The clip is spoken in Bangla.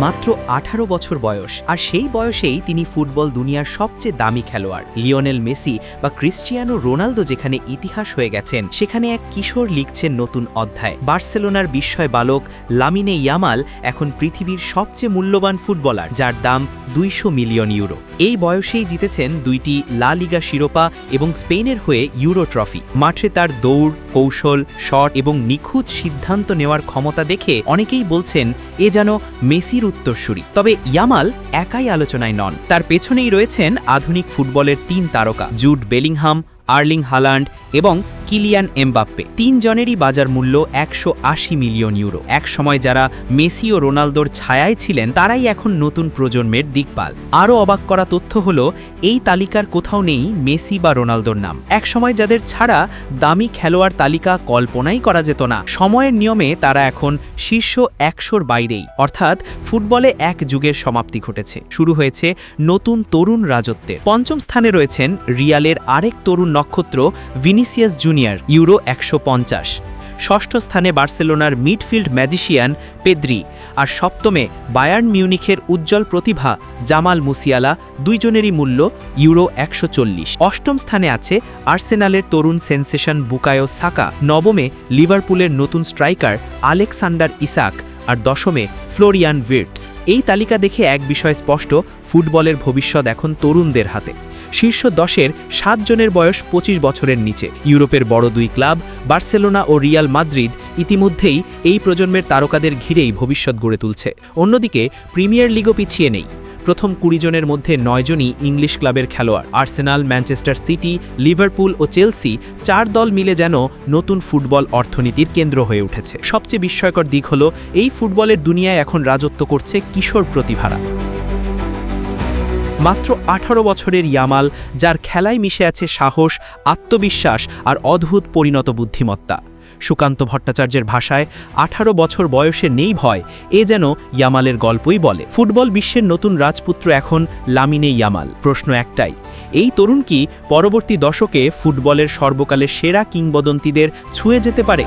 মাত্র আঠারো বছর বয়স, আর সেই বয়সেই তিনি ফুটবল দুনিয়ার সবচেয়ে দামি খেলোয়াড়। লিওনেল মেসি বা ক্রিস্টিয়ানো রোনালদো যেখানে ইতিহাস হয়ে গেছেন, সেখানে এক কিশোর লিখছেন নতুন অধ্যায়। বার্সেলোনার বিস্ময় বালক লামিনে ইয়ামাল এখন পৃথিবীর সবচেয়ে মূল্যবান ফুটবলার, যার দাম দুইশো মিলিয়ন ইউরো। এই বয়সেই জিতেছেন দুইটি লা লিগা শিরোপা এবং স্পেনের হয়ে ইউরো ট্রফি। মাঠে তার দৌড়, কৌশল, শট এবং নিখুঁত সিদ্ধান্ত নেওয়ার ক্ষমতা দেখে অনেকেই বলছেন, এ যেন মেসির উত্তরসূরি। তবে ইয়ামাল একাই আলোচনায় নন। তার পেছনেই রয়েছেন আধুনিক ফুটবলের তিন তারকা, জুড বেলিংহাম, আর্লিং হালান্ড এবং কিলিয়ান এমবাপ্পে। তিনজনেরই বাজার মূল্য একশো আশি মিলিয়ন ইউরো। এক সময় যারা মেসি ও রোনালদোর ছায়ায় ছিলেন, তারাই এখন নতুন প্রজন্মের দিকপাল। আরও অবাক করা তথ্য হল, এই তালিকার কোথাও নেই মেসি বা রোনালদোর নাম। এক সময় যাদের ছাড়া দামি খেলোয়াড় তালিকা কল্পনাই করা যেত না। সময়ের নিয়মে তারা এখন শীর্ষ একশোর বাইরেই। অর্থাৎ ফুটবলে এক যুগের সমাপ্তি ঘটেছে। শুরু হয়েছে নতুন তরুণ রাজত্বের। পঞ্চম স্থানে রয়েছেন রিয়ালের আরেক তরুণ নক্ষত্র ভিনিসিয়াস জুনিয়র, ইউরো একশো পঞ্চাশ। ষষ্ঠ স্থানে বার্সেলোনার মিডফিল্ড ম্যাজিশিয়ান পেদ্রি আর সপ্তমে বায়ার্ন মিউনিখের উজ্জ্বল প্রতিভা জামাল মুসিয়ালা দুইজনেরই মূল্য ইউরো একশো চল্লিশ। অষ্টম স্থানে আছে আর্সেনালের তরুণ সেন্সেশন বুকায়ো সাকা। নবমে লিভারপুলের নতুন স্ট্রাইকার আলেকসান্ডার ইসাক আর দশমে ফ্লোরিয়ান ভির্টস। এই তালিকা দেখে এক বিষয় স্পষ্ট, ফুটবলের ভবিষ্যৎ এখন তরুণদের হাতে। শীর্ষ দশের সাত জনের বয়স ২৫ বছরের নিচে। ইউরোপের বড় দুই ক্লাব, বার্সেলোনা ও রিয়াল মাদ্রিদ, ইতিমধ্যেই এই প্রজন্মের তারকাদের ঘিরেই ভবিষ্যৎ গড়ে তুলছে। অন্যদিকে, প্রিমিয়ার লিগও পিছিয়ে নেই। প্রথম কুড়ি জনের মধ্যে নয়জনই ইংলিশ ক্লাবের খেলোয়াড়। আর্সেনাল, ম্যানচেস্টার সিটি, লিভারপুল ও চেলসি চার দল মিলে যেন নতুন ফুটবল অর্থনীতির কেন্দ্র হয়ে উঠেছে। সবচেয়ে বিস্ময়কর দিক হল, এই ফুটবলের দুনিয়ায় এখন রাজত্ব করছে কিশোর প্রতিভারা। মাত্র আঠারো বছরের ইয়ামাল, যার খেলায় মিশে আছে সাহস, আত্মবিশ্বাস আর অদ্ভুত পরিণত বুদ্ধিমত্তা। সুকান্ত ভট্টাচার্যের ভাষায় আঠারো বছর বয়সে নেই ভয়, এ যেন ইয়ামালের গল্পই বলে। ফুটবল বিশ্বের নতুন রাজপুত্র এখন লামিনে ইয়ামাল। প্রশ্ন একটাই, এই তরুণ কি পরবর্তী দশকে ফুটবলের সর্বকালের সেরা কিংবদন্তিদের ছুঁয়ে যেতে পারে?